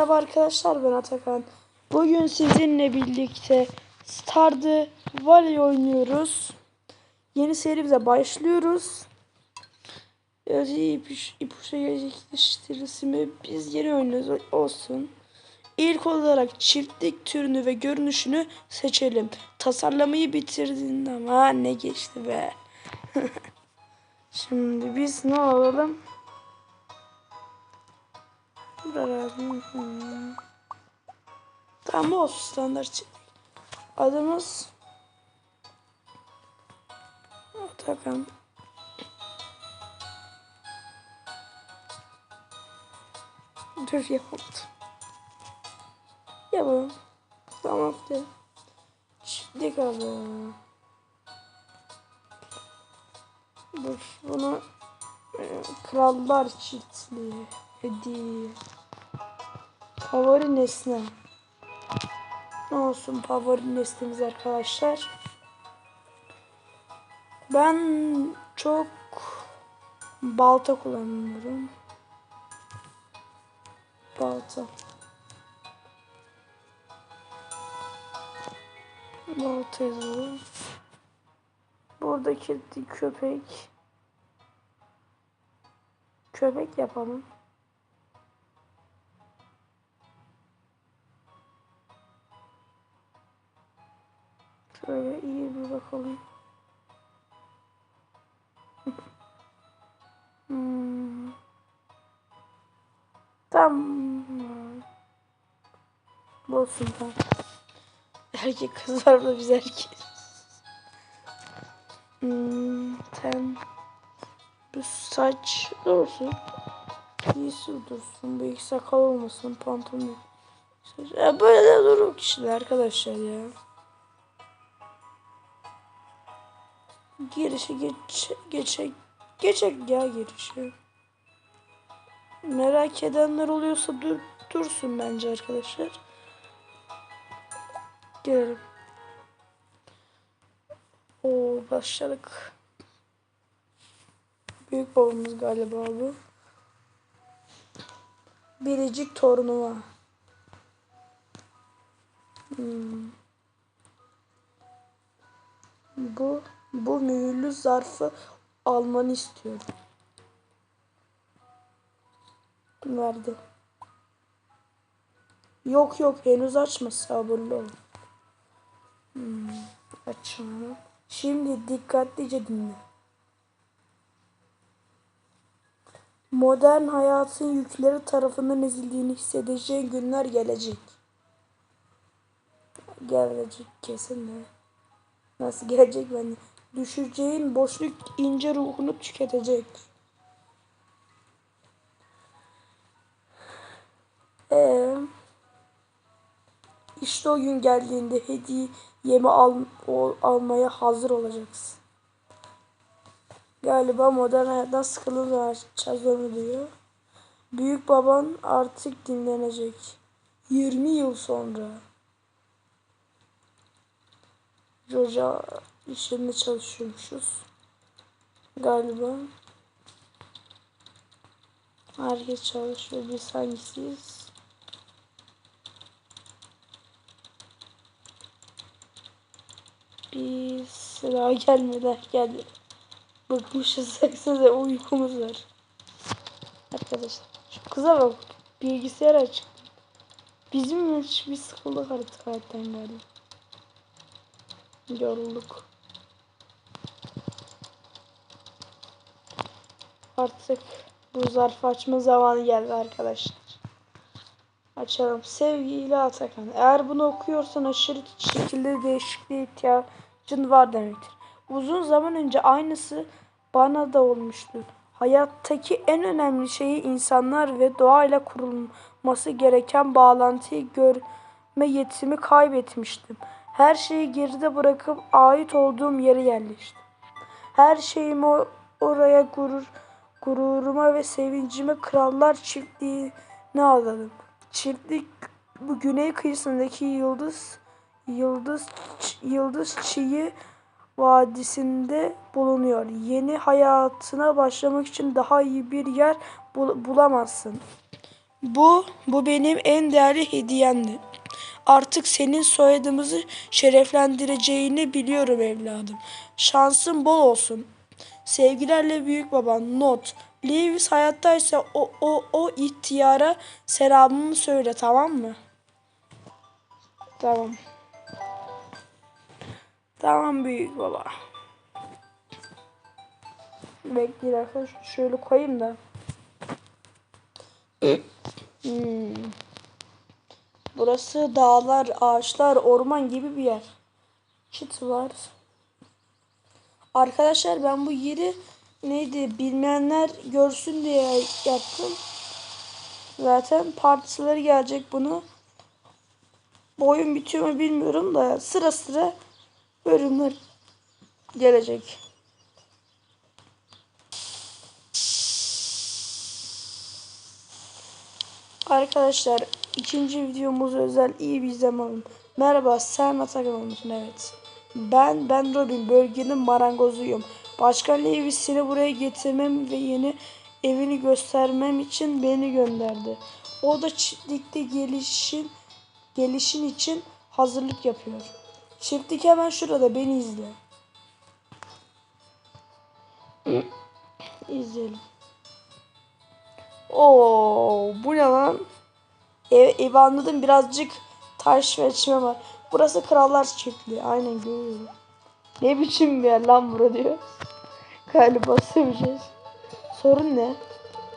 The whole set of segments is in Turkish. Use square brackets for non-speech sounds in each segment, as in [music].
Merhaba arkadaşlar ben Atakan. Bugün sizinle birlikte Stardew Valley oynuyoruz. Yeni serimize başlıyoruz. Özel ipuç, ipuçla gerçekleştirirsi mi? Biz yeni oynuyoruz olsun. İlk olarak çiftlik türünü ve görünüşünü seçelim. Tasarlamayı bitirdin ama ne geçti be. [laughs] Şimdi biz ne alalım? Buralar. Hmm. Tamam olsun standart. Adımız Atakan. Dur yapamadım. Yapalım. Tamam de. Çiftlik adı. Dur bunu e, krallar çiftliği hediye. Favori nesne. Ne olsun favori nesnemiz arkadaşlar. Ben çok balta kullanıyorum. Balta. Balta yazalım. Buradaki köpek. Köpek yapalım. Bakalım. [laughs] hmm. Tamam. Olsun tamam. Erkek kız var da biz erkek. Hmm, ten. Bu saç dursun. İyisi dursun. İki sakal olmasın. Pantolon. Ya böyle de durur kişiler arkadaşlar ya. Girişe geç geçe geçek ya girişe. Merak edenler oluyorsa dur dursun bence arkadaşlar. Girelim. O başladık. Büyük babamız galiba bu. Biricik torunuma. Hmm. Bu bu mühürlü zarfı almanı istiyorum. Verdi. Yok yok henüz açma sabırlı ol. Hmm, açma. Şimdi dikkatlice dinle. Modern hayatın yükleri tarafından ezildiğini hissedeceğin günler gelecek. Gelecek kesin de. Nasıl gelecek ben? Düşeceğin boşluk ince ruhunu tüketecek. Ee, işte o gün geldiğinde hediyemi al, o, almaya hazır olacaksın. Galiba modern hayattan sıkılır onu diyor. Büyük baban artık dinlenecek. 20 yıl sonra. Roja işinde çalışıyormuşuz. Galiba. Herkes çalışıyor. Biz hangisiyiz? Biz daha gelmeden geldi. Bıkmışız. [laughs] Size uykumuz var. Arkadaşlar. Şu kıza bak. Bilgisayar açık. Bizim hiç bir sıkıldık artık hayattan galiba. Yorulduk. Artık bu zarfı açma zamanı geldi arkadaşlar. Açalım. Sevgili Atakan. Eğer bunu okuyorsan aşırı şekilde değişikliğe ihtiyacın var demektir. Uzun zaman önce aynısı bana da olmuştu. Hayattaki en önemli şeyi insanlar ve doğayla kurulması gereken bağlantıyı görme yetimi kaybetmiştim. Her şeyi geride bırakıp ait olduğum yere yerleştim. Her şeyimi oraya gurur, gururuma ve sevincime krallar çiftliğine adadım. Çiftlik bu güney kıyısındaki yıldız yıldız yıldız çiği vadisinde bulunuyor. Yeni hayatına başlamak için daha iyi bir yer bul bulamazsın. Bu, bu benim en değerli hediyemdi. Artık senin soyadımızı şereflendireceğini biliyorum evladım. Şansın bol olsun. Sevgilerle büyük baban. Not. Lewis hayattaysa o, o, o ihtiyara selamımı söyle tamam mı? Tamam. Tamam büyük baba. Bekleyin arkadaşlar. Şöyle koyayım da. Hmm. Burası dağlar, ağaçlar, orman gibi bir yer. Kit var. Arkadaşlar ben bu yeri neydi bilmeyenler görsün diye yaptım. Zaten partisileri gelecek bunu. Bu oyun bitiyor mu bilmiyorum da sıra sıra bölümler gelecek. Arkadaşlar ikinci videomuz özel iyi bir izleme. Merhaba sen Atakan olmuşsun evet. Ben ben Robin bölgenin marangozuyum. Başkan Lewis seni buraya getirmem ve yeni evini göstermem için beni gönderdi. O da çiftlikte gelişin gelişin için hazırlık yapıyor. Çiftlik hemen şurada beni izle. [clears throat] İzleyelim. Oo, bu ne lan? Ev, ev anladım birazcık taş ve çime var. Burası krallar çiftliği. Aynen görüyorum. Ne biçim bir yer lan bura diyor. Galiba seveceğiz. Sorun ne?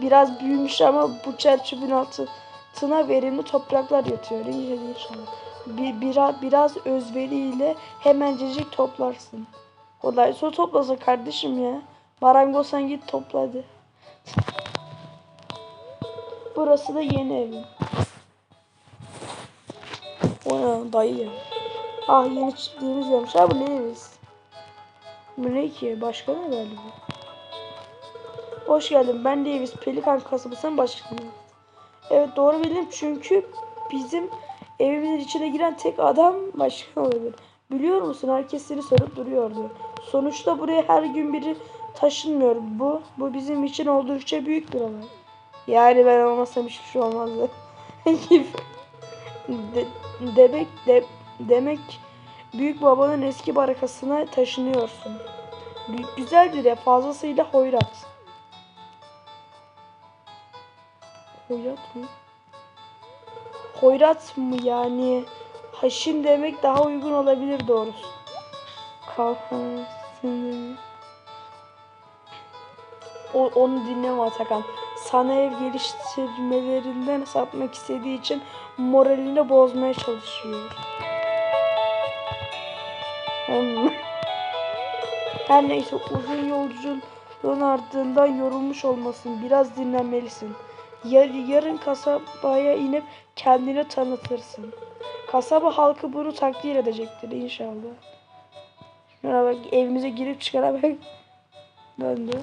Biraz büyümüş ama bu çerçevenin altına verimli topraklar yatıyor. İnşallah inşallah. Bir, biraz, biraz özveriyle hemencecik toplarsın. Kolay su toplasın kardeşim ya. Marangoz git topla hadi. Burası da yeni evim. O ne dayı. Ah yeni çiftliğimiz yapmış. Ha bu neyiz? Bu ne ki? Başka ne galiba? Hoş geldin. Ben Davis. Pelikan kasabasının başkanıyım. Evet doğru bildim çünkü bizim evimizin içine giren tek adam başkan olabilir. Biliyor musun? Herkes seni sorup duruyordu. Sonuçta buraya her gün biri taşınmıyor. Bu, bu bizim için oldukça büyük bir olay. Yani ben olmasam hiçbir şey olmazdı. [laughs] de, demek de, demek büyük babanın eski barakasına taşınıyorsun. Güzel bir de fazlasıyla hoyrat. Hoyrat mı? Hoyrat mı yani? Haşin demek daha uygun olabilir doğrusu. Kalkansın. O, onu dinleme Atakan. Sana ev geliştirmelerinden sapmak istediği için moralini bozmaya çalışıyor. Hmm. Her neyse uzun yolculuğun ardından yorulmuş olmasın. Biraz dinlenmelisin. Yar, yarın kasabaya inip kendini tanıtırsın. Kasaba halkı bunu takdir edecektir inşallah. Şuna bak evimize girip çıkana bak. Döndü.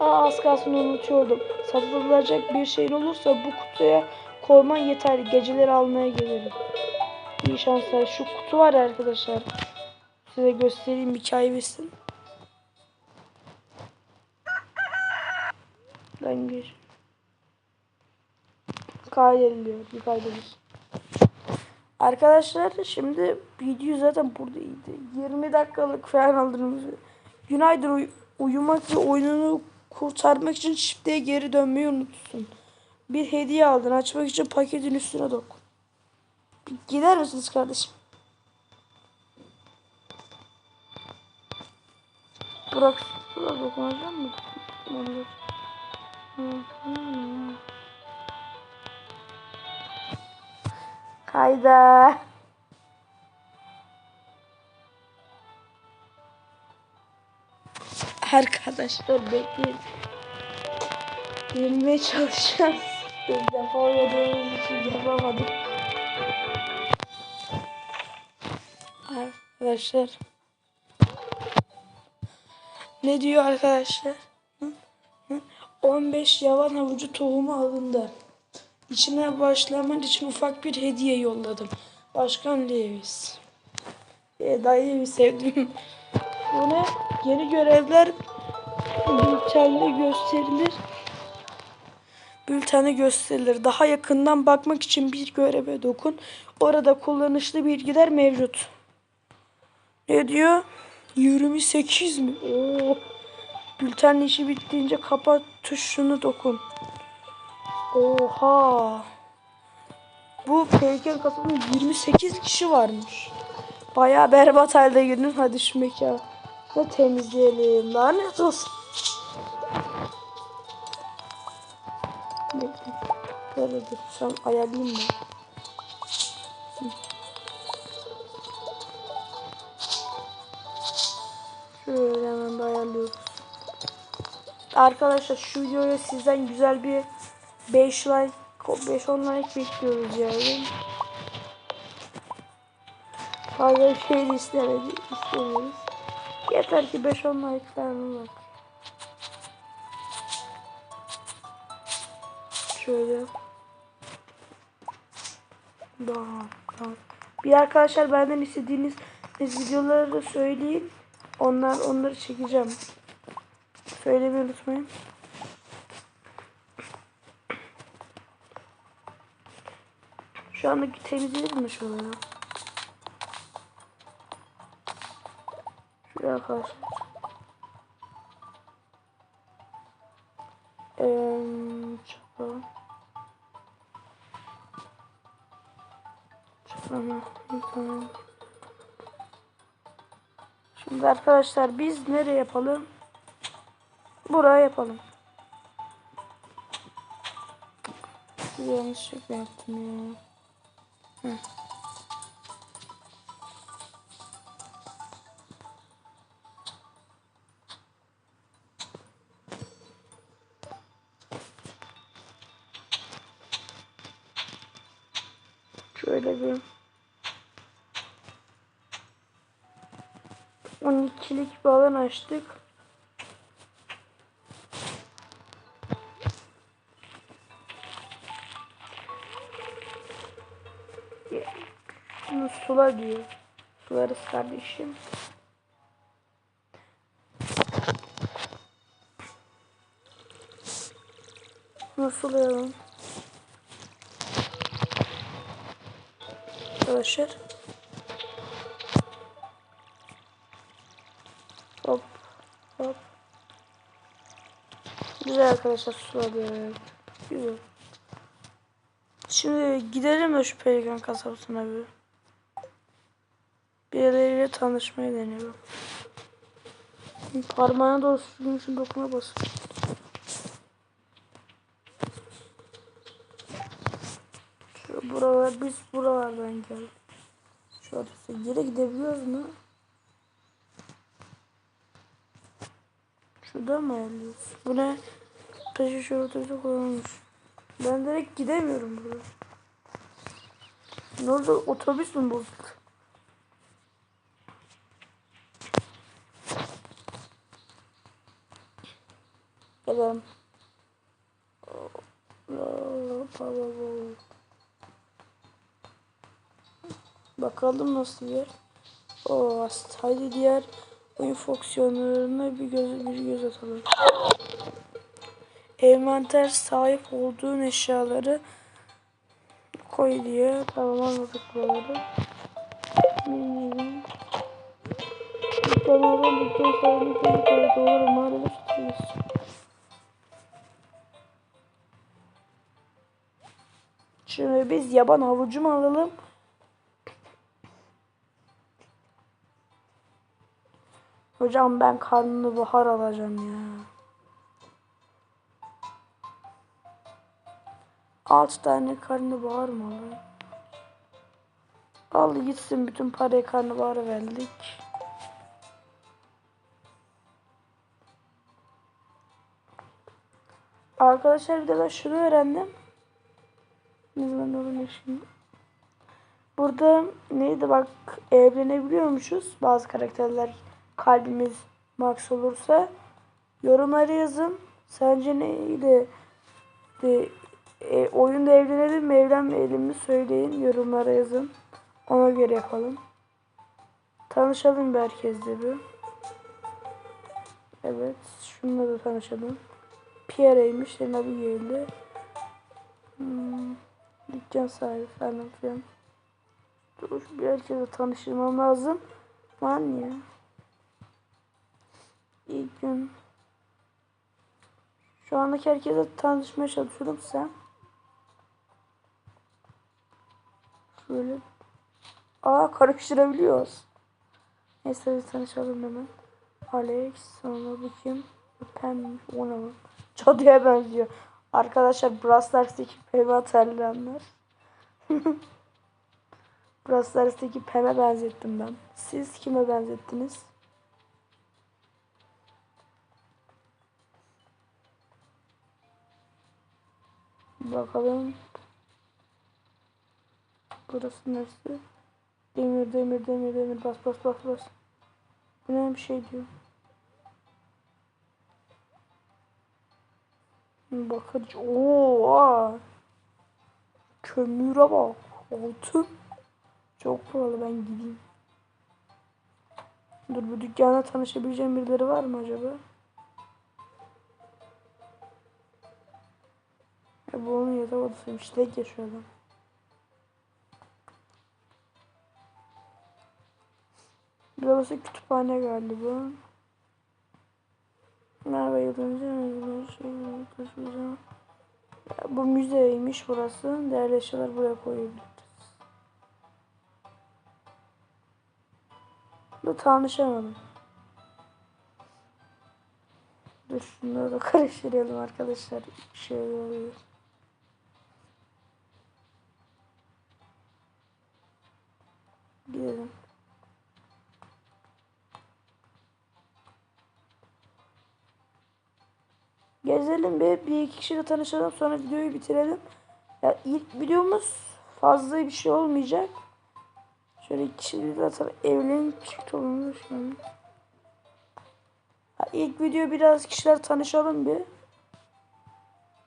Aa az kalsın unutuyordum. Satılacak bir şeyin olursa bu kutuya koyman yeter. Geceleri almaya gelirim. İyi şanslar. Şu kutu var arkadaşlar. Size göstereyim hikaye bilsin. Ben bir kaydediliyor. Bir kaydedilir. Arkadaşlar şimdi video zaten buradaydı. 20 dakikalık falan aldınız. Günaydın uy uyumak ve oyununu kurtarmak için çiftliğe geri dönmeyi unutsun. Bir hediye aldın. Açmak için paketin üstüne dok. Gider misiniz kardeşim? Burak, Burak dokunacak mı? Kayda. Arkadaşlar bekleyin. Bilmeye çalışacağız. Bir defa oynadığımız için yapamadım. Arkadaşlar. Ne diyor arkadaşlar? Hı? Hı? 15 yavan havucu tohumu alındı. İçine başlaman için ufak bir hediye yolladım. Başkan Lewis. E, dayıyı sevdim. Ne? Yeni görevler bültende gösterilir. bülteni gösterilir. Daha yakından bakmak için bir göreve dokun. Orada kullanışlı bilgiler mevcut. Ne diyor? 28 mi? Oo. Bültenin işi bittiğince kapat tuşunu dokun. Oha. Bu pelikan kasabında 28 kişi varmış. Bayağı berbat halde girdin. Hadi şu mekanı da temizleyelim. Lanet olsun. Böyle dur. Şu an ayarlayayım. Hı. Şöyle hemen de ayarlıyoruz. Arkadaşlar şu videoya sizden güzel bir 5 like 5-10 like bekliyoruz yani. Fazla bir şey de istemedi, istemiyoruz. Yeter ki 5-10 like falan bak. Şöyle. Daha, daha. Bir arkadaşlar benden istediğiniz videoları da söyleyin. Onlar onları çekeceğim. Söylemeyi unutmayın. Şu andaki temizleyelim mi şuraları? Şuraya arkadaşlar. Eee, çapa. Çapa. Tamam. Şimdi arkadaşlar biz nereye yapalım? Buraya yapalım. Yanlışlıkla yaptım ya. Hı. Bir 12'lik bir alan açtık. Bunu sula diyor. Sularız kardeşim. Bunu sulayalım. Arkadaşlar. Hop. Hop. Güzel arkadaşlar suladık. Güzel. Şimdi gidelim de şu pelikan kasabasına bir. Birileriyle tanışmayı deniyorum. Parmağına doğru sürmüşüm dokuna basın. Şu buralar biz buralardan geldik. Şu adrese geri gidebiliyoruz mu? Şuradan mı ayarlıyoruz? Bu ne? Taşı şu otobüse koyulmuş. Ben direkt gidemiyorum buraya. Ne oldu? Otobüs mü bozuldu? Gelelim. Bakalım nasıl yer. O haydi diğer oyun fonksiyonlarına bir göz bir göz atalım. Envanter sahip olduğun eşyaları koy diye tamam anladık buraları. Muhtemelen bütün sayımızı doğru maalesef tutuyoruz. Şimdi biz yaban havucu mu alalım? Hocam ben karnını bahar alacağım ya. Altı tane karnabahar mı alayım? Al gitsin bütün parayı karnabahara verdik. Arkadaşlar bir de ben şunu öğrendim. Ne zaman olur şimdi? Burada neydi bak evlenebiliyormuşuz. Bazı karakterler kalbimiz max olursa. Yorumlara yazın. Sence neydi? De, e, oyunda evlenelim mi evlenmeyelim mi söyleyin. Yorumlara yazın. Ona göre yapalım. Tanışalım bir herkesle bir. Evet. Şununla da tanışalım. Pierre'ymiş. Geldi. Hmm, dükkan sahibi falan filan. Dur bir herkese tanıştırmam lazım. Var ya. İlk gün. Şu andaki herkese tanışmaya çalışıyorum sen. Şöyle. Aa karıştırabiliyoruz. Neyse bir tanışalım hemen. Alex sonra bu kim? Pem. O ne lan? Cadıya benziyor. Arkadaşlar Brawl Stars'taki Pem'i hatırlayanlar. [laughs] Brawl Stars'taki Pem'e benzettim ben. Siz kime benzettiniz? Bakalım. Burası neresi? Demir demir demir demir bas bas bas bas. Bu ne bir şey diyor. Bakıcı. Oo. Kömüre bak. Altın. Çok pahalı ben gideyim. Dur bu dükkana tanışabileceğim birileri var mı acaba? Ya bu onun yatak odasıymış. Tek yaşıyor adam. Burası kütüphane galiba. Merhaba yıldızcı. Bu müzeymiş burası. Değerli eşyalar buraya koyabiliriz. Bu tanışamadım. Dur şunları da [laughs] karıştıralım arkadaşlar. Şey oluyor. Gezelim bir, bir iki kişiyle tanışalım sonra videoyu bitirelim. Ya ilk videomuz fazla bir şey olmayacak. Şöyle iki kişiyle atalım. Evlenip çift olmuş. Ya ilk video biraz kişiler tanışalım bir.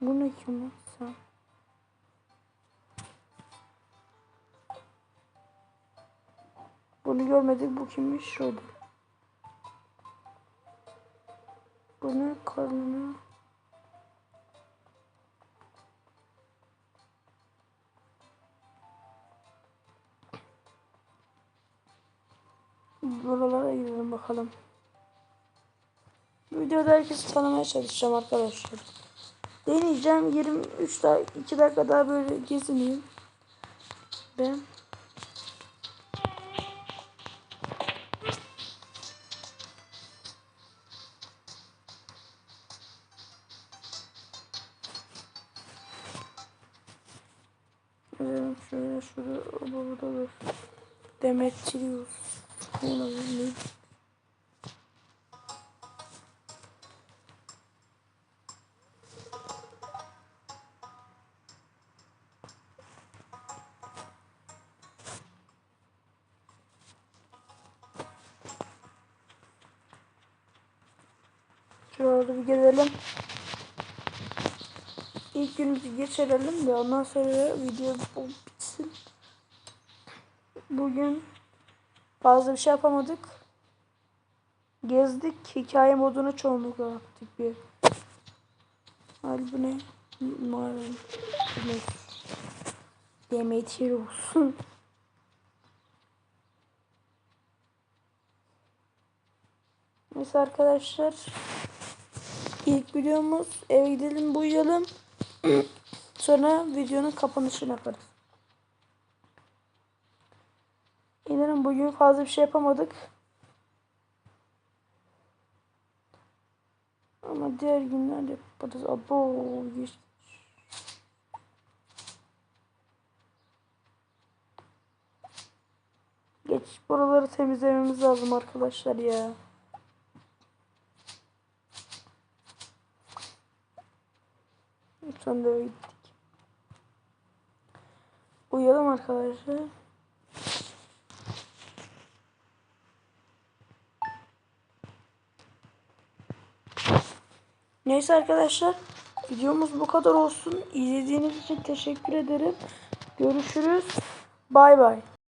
Bu ne kim sen? Bunu görmedik. Bu kimmiş? Şöyle. Bu ne? Karnına. Buralara gidelim bakalım. Videoda herkesi tanımaya çalışacağım arkadaşlar. Deneyeceğim 23 dakika 2 dakika daha böyle gezineyim. Ben Şöyle şurada burada dur. Demetrius. Olabilir. Şurada bir gezelim. İlk günümüzü geçirelim de ondan sonra video bitsin. Bugün fazla bir şey yapamadık. Gezdik. Hikaye modunu çoğunlukla yaptık bir. Hadi bu ne? Ne? Demetir olsun. Neyse arkadaşlar. İlk videomuz eve gidelim uyuyalım. Sonra videonun kapanışını yaparız. İnanın bugün fazla bir şey yapamadık. Ama diğer günlerde yaparız. Abo geç. Geç buraları temizlememiz lazım arkadaşlar ya. Da eve gittik. Uyuyalım arkadaşlar. Neyse arkadaşlar. Videomuz bu kadar olsun. İzlediğiniz için teşekkür ederim. Görüşürüz. Bay bay.